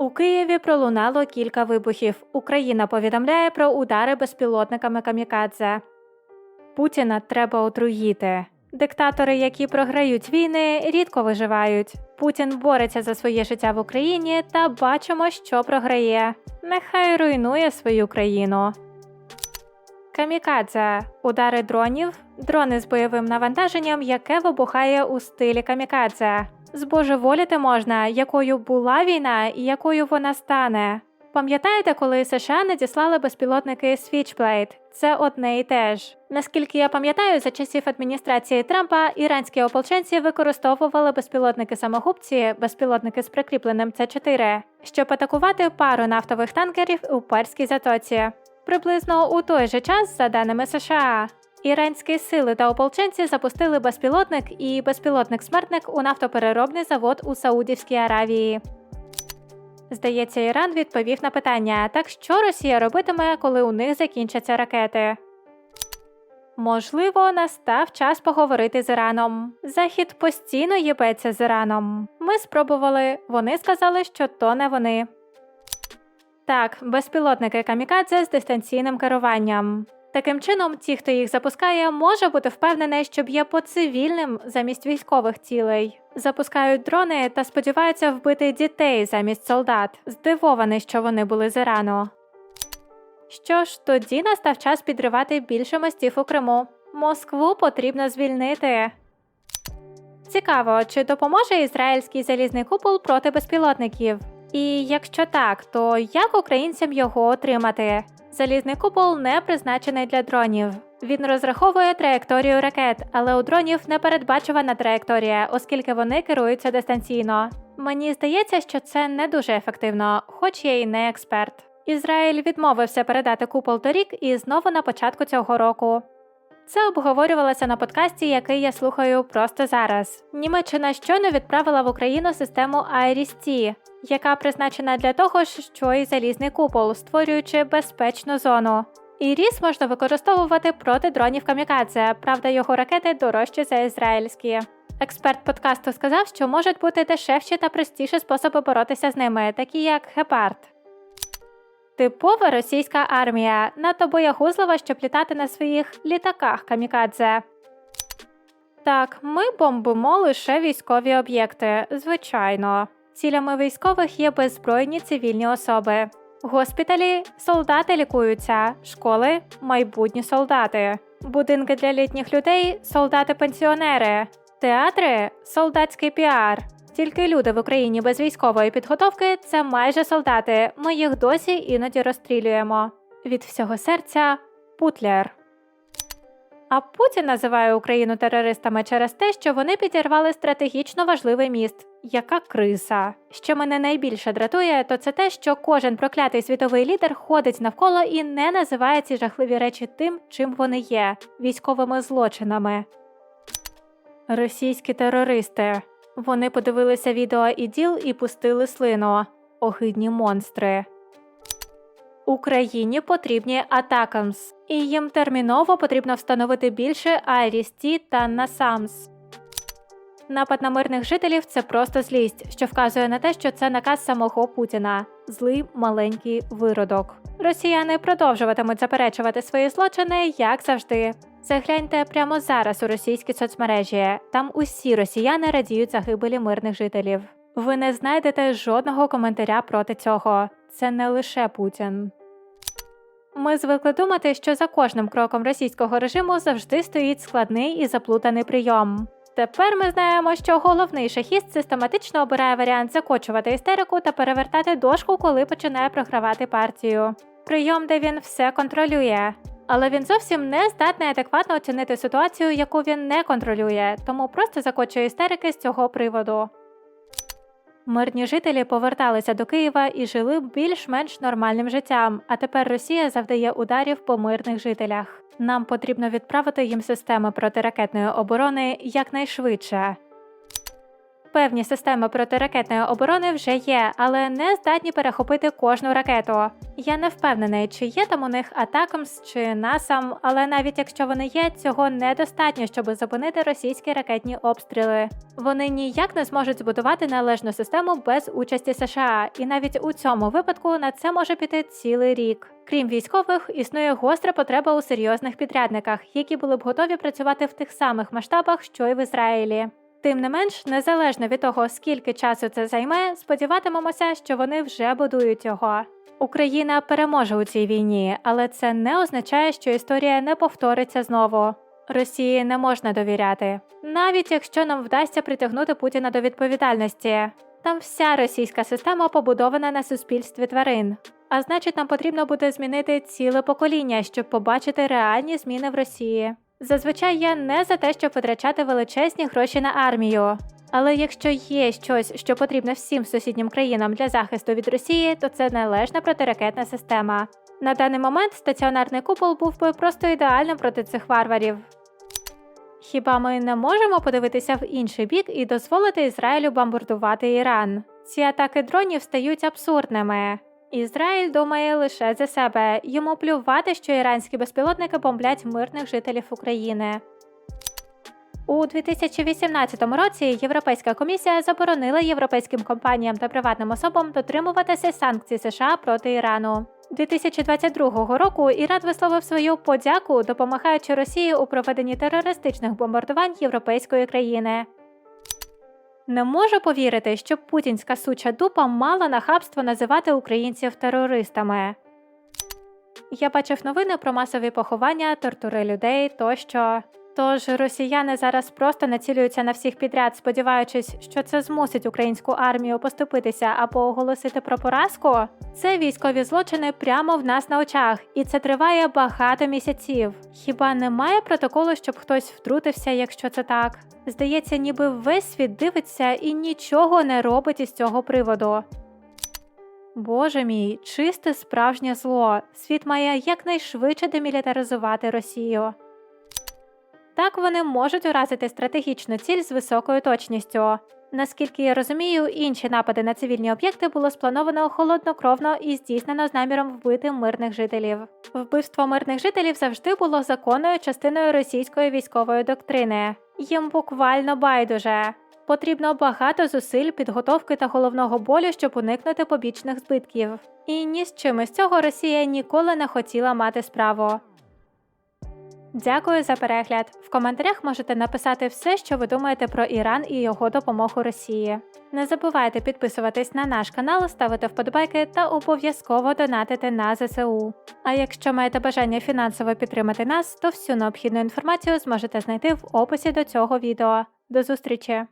У Києві пролунало кілька вибухів. Україна повідомляє про удари безпілотниками камікадзе. Путіна треба отруїти. Диктатори, які програють війни, рідко виживають. Путін бореться за своє життя в Україні та бачимо, що програє. Нехай руйнує свою країну. Камікадзе удари дронів, дрони з бойовим навантаженням, яке вибухає у стилі камікадзе. Збожеволіти можна, якою була війна і якою вона стане. Пам'ятаєте, коли США надіслали безпілотники Switchblade? Це одне і те ж. Наскільки я пам'ятаю, за часів адміністрації Трампа іранські ополченці використовували безпілотники самогубці, безпілотники з прикріпленим С4, щоб атакувати пару нафтових танкерів у Перській затоці. Приблизно у той же час, за даними США, іранські сили та ополченці запустили безпілотник і безпілотник-смертник у нафтопереробний завод у Саудівській Аравії. Здається, Іран відповів на питання: так що Росія робитиме, коли у них закінчаться ракети? Можливо, настав час поговорити з Іраном. Захід постійно їбеться з Іраном. Ми спробували, вони сказали, що то не вони. Так, безпілотники камікадзе з дистанційним керуванням. Таким чином, ті, хто їх запускає, може бути впевнений, що б'є по цивільним замість військових цілей. Запускають дрони та сподіваються вбити дітей замість солдат, здивований, що вони були з Ірану. Що ж, тоді настав час підривати більше мостів у Криму. Москву потрібно звільнити. Цікаво, чи допоможе ізраїльський залізний купол проти безпілотників? І якщо так, то як українцям його отримати? Залізний купол не призначений для дронів. Він розраховує траєкторію ракет, але у дронів не передбачувана траєкторія, оскільки вони керуються дистанційно. Мені здається, що це не дуже ефективно, хоч я й не експерт. Ізраїль відмовився передати купол торік і знову на початку цього року. Це обговорювалося на подкасті, який я слухаю просто зараз. Німеччина щойно відправила в Україну систему IRIS-T, яка призначена для того, що й залізний купол, створюючи безпечну зону. IRIS можна використовувати проти дронів камікадзе, правда, його ракети дорожчі за ізраїльські. Експерт подкасту сказав, що можуть бути дешевші та простіші способи боротися з ними, такі як гепард. Типова російська армія надто боягузлива, щоб літати на своїх літаках камікадзе. Так, ми бомбимо лише військові об'єкти, звичайно. Цілями військових є беззбройні цивільні особи. Госпіталі солдати лікуються, школи майбутні солдати, будинки для літніх людей солдати-пенсіонери, театри солдатський піар. Тільки люди в Україні без військової підготовки це майже солдати. Ми їх досі іноді розстрілюємо. Від всього серця Путлер. А Путін називає Україну терористами через те, що вони підірвали стратегічно важливий міст. Яка криса? Що мене найбільше дратує, то це те, що кожен проклятий світовий лідер ходить навколо і не називає ці жахливі речі тим, чим вони є військовими злочинами. Російські терористи. Вони подивилися відео іділ і пустили слину. Огидні монстри. Україні потрібні атакамс, і їм терміново потрібно встановити більше IRIS-T та NASAMS. Напад на мирних жителів це просто злість, що вказує на те, що це наказ самого Путіна злий маленький виродок. Росіяни продовжуватимуть заперечувати свої злочини, як завжди. Загляньте прямо зараз у російські соцмережі. Там усі росіяни радіють загибелі мирних жителів. Ви не знайдете жодного коментаря проти цього. Це не лише Путін. Ми звикли думати, що за кожним кроком російського режиму завжди стоїть складний і заплутаний прийом. Тепер ми знаємо, що головний шахіст систематично обирає варіант закочувати істерику та перевертати дошку, коли починає програвати партію. Прийом, де він все контролює. Але він зовсім не здатний адекватно оцінити ситуацію, яку він не контролює, тому просто закочує істерики з цього приводу. Мирні жителі поверталися до Києва і жили більш-менш нормальним життям, а тепер Росія завдає ударів по мирних жителях. Нам потрібно відправити їм системи протиракетної оборони якнайшвидше. Певні системи протиракетної оборони вже є, але не здатні перехопити кожну ракету. Я не впевнений, чи є там у них Атакамс чи НАСАМ, але навіть якщо вони є, цього недостатньо, щоб зупинити російські ракетні обстріли. Вони ніяк не зможуть збудувати належну систему без участі США, і навіть у цьому випадку на це може піти цілий рік. Крім військових, існує гостра потреба у серйозних підрядниках, які були б готові працювати в тих самих масштабах, що й в Ізраїлі. Тим не менш, незалежно від того, скільки часу це займе, сподіватимемося, що вони вже будують його. Україна переможе у цій війні, але це не означає, що історія не повториться знову. Росії не можна довіряти, навіть якщо нам вдасться притягнути Путіна до відповідальності. Там вся російська система побудована на суспільстві тварин. А значить, нам потрібно буде змінити ціле покоління, щоб побачити реальні зміни в Росії. Зазвичай я не за те, щоб витрачати величезні гроші на армію. Але якщо є щось, що потрібно всім сусіднім країнам для захисту від Росії, то це належна протиракетна система. На даний момент стаціонарний купол був би просто ідеальним проти цих варварів. Хіба ми не можемо подивитися в інший бік і дозволити Ізраїлю бомбардувати Іран? Ці атаки дронів стають абсурдними. Ізраїль думає лише за себе. Йому плювати, що іранські безпілотники бомблять мирних жителів України. У 2018 році Європейська комісія заборонила європейським компаніям та приватним особам дотримуватися санкцій США проти Ірану. 2022 року Іран висловив свою подяку, допомагаючи Росії у проведенні терористичних бомбардувань європейської країни. Не можу повірити, що путінська суча дупа мала нахабство називати українців терористами. Я бачив новини про масові поховання, тортури людей тощо. Тож росіяни зараз просто націлюються на всіх підряд, сподіваючись, що це змусить українську армію поступитися або оголосити про поразку. Це військові злочини прямо в нас на очах, і це триває багато місяців. Хіба немає протоколу, щоб хтось втрутився, якщо це так? Здається, ніби весь світ дивиться і нічого не робить із цього приводу. Боже мій, чисте справжнє зло. Світ має якнайшвидше демілітаризувати Росію. Так вони можуть уразити стратегічну ціль з високою точністю. Наскільки я розумію, інші напади на цивільні об'єкти було сплановано холоднокровно і здійснено з наміром вбити мирних жителів. Вбивство мирних жителів завжди було законною частиною російської військової доктрини. Їм буквально байдуже. Потрібно багато зусиль, підготовки та головного болю, щоб уникнути побічних збитків. І ні з чим із цього Росія ніколи не хотіла мати справу. Дякую за перегляд. В коментарях можете написати все, що ви думаєте про Іран і його допомогу Росії. Не забувайте підписуватись на наш канал, ставити вподобайки та обов'язково донатити на ЗСУ. А якщо маєте бажання фінансово підтримати нас, то всю необхідну інформацію зможете знайти в описі до цього відео. До зустрічі!